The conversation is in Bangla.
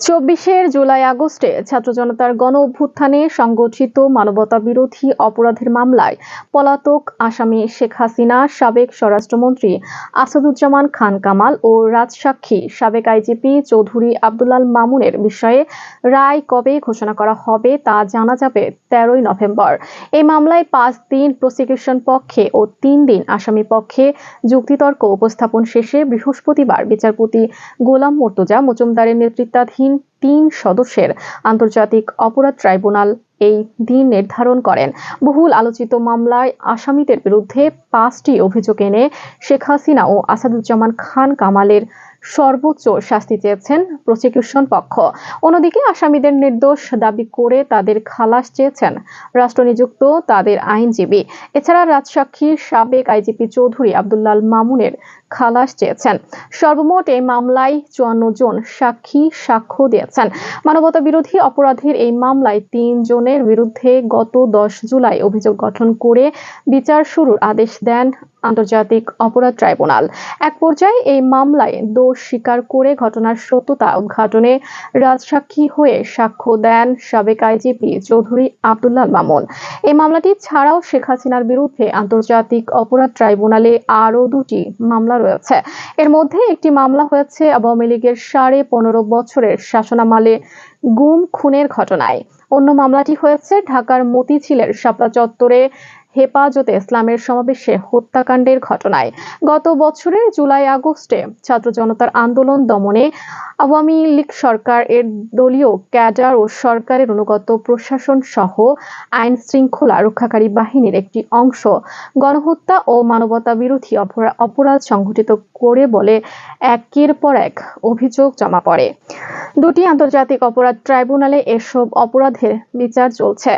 চব্বিশের জুলাই আগস্টে ছাত্র জনতার গণ অভ্যুত্থানে সংগঠিত মানবতা বিরোধী অপরাধের মামলায় পলাতক আসামি শেখ হাসিনা, সাবেক স্বরাষ্ট্রমন্ত্রী আসাদুজ্জামান খান কামাল ও রাজসাক্ষী সাবেক আইজিপি চৌধুরী আব্দুল্লাল মামুনের বিষয়ে রায় কবে ঘোষণা করা হবে তা জানা যাবে তেরোই নভেম্বর। এই মামলায় পাঁচ দিন প্রসিকিউশন পক্ষে ও তিন দিন আসামি পক্ষে যুক্তিতর্ক উপস্থাপন শেষে বৃহস্পতিবার বিচারপতি গোলাম মর্তুজা মজুমদারের নেতৃত্বাধীন তিন সদস্যের আন্তর্জাতিক অপরাধ ট্রাইব্যুনাল এই দিন নির্ধারণ করেন। বহুল আলোচিত মামলায় আসামিদের বিরুদ্ধে পাঁচটি অভিযোগ এনে শেখ হাসিনা ও আসাদুজ্জামান খান কামালের সর্বোচ্চ শাস্তি চেয়েছেন প্রসিকিউশন পক্ষ। অন্যদিকে আসামিদের নির্দোষ দাবি করে তাদের খালাস চেয়েছেন রাষ্ট্রনিযুক্ত তাদের আইনজীবী। এছাড়া রাজসাক্ষী সাবেক আইজিপি চৌধুরী আব্দুল্লাল মামুনের খালাস চেয়েছেন। সর্বমোট এই মামলায় চুয়ান্ন জন সাক্ষী সাক্ষ্য দিয়েছেন। মানবতা বিরোধী অপরাধের এই মামলায় তিন জনের বিরুদ্ধে গত দশ জুলাই অভিযোগ গঠন করে বিচার শুরুর আদেশ দেন আন্তর্জাতিক অপরাধ ট্রাইব্যুনাল। এক পর্যায়ে এই মামলায় দোষ স্বীকার করে ঘটনার সত্যতা উদ্ঘাটনে রাজসাক্ষী হয়ে সাক্ষ্য দেন সাবেক আইজিপি চৌধুরী আব্দুল্লাহ মামুন। এই মামলাটি ছাড়াও শেখ হাসিনার বিরুদ্ধে আন্তর্জাতিক অপরাধ ট্রাইব্যুনালে আরও দুটি মামলা রয়েছে। এর মধ্যে একটি মামলা হয়েছে আওয়ামী লীগের সাড়ে পনেরো বছরের শাসনামালে গুম, খুনের ঘটনায়। অন্য মামলাটি হয়েছে ঢাকার মতিঝিলের শাপলা চত্বরে হেফাজতে ইসলামের সমাবেশে হত্যাকাণ্ডের ঘটনায় গত বছরের জুলাই আগস্টে ছাত্র জনতার আন্দোলন দমনে আওয়ামী লীগ সরকার এর দলীয় ক্যাডার ও সরকারের অনুগত প্রশাসন সহ আইন শৃঙ্খলা রক্ষাকারী বাহিনীর একটি অংশ গণহত্যা ও মানবতা বিরোধী অপরাধ সংঘটিত করে বলে একের পর এক অভিযোগ জমা পড়ে। দুটি আন্তর্জাতিক অপরাধ ট্রাইব্যুনালে এসব অপরাধের বিচার চলছে।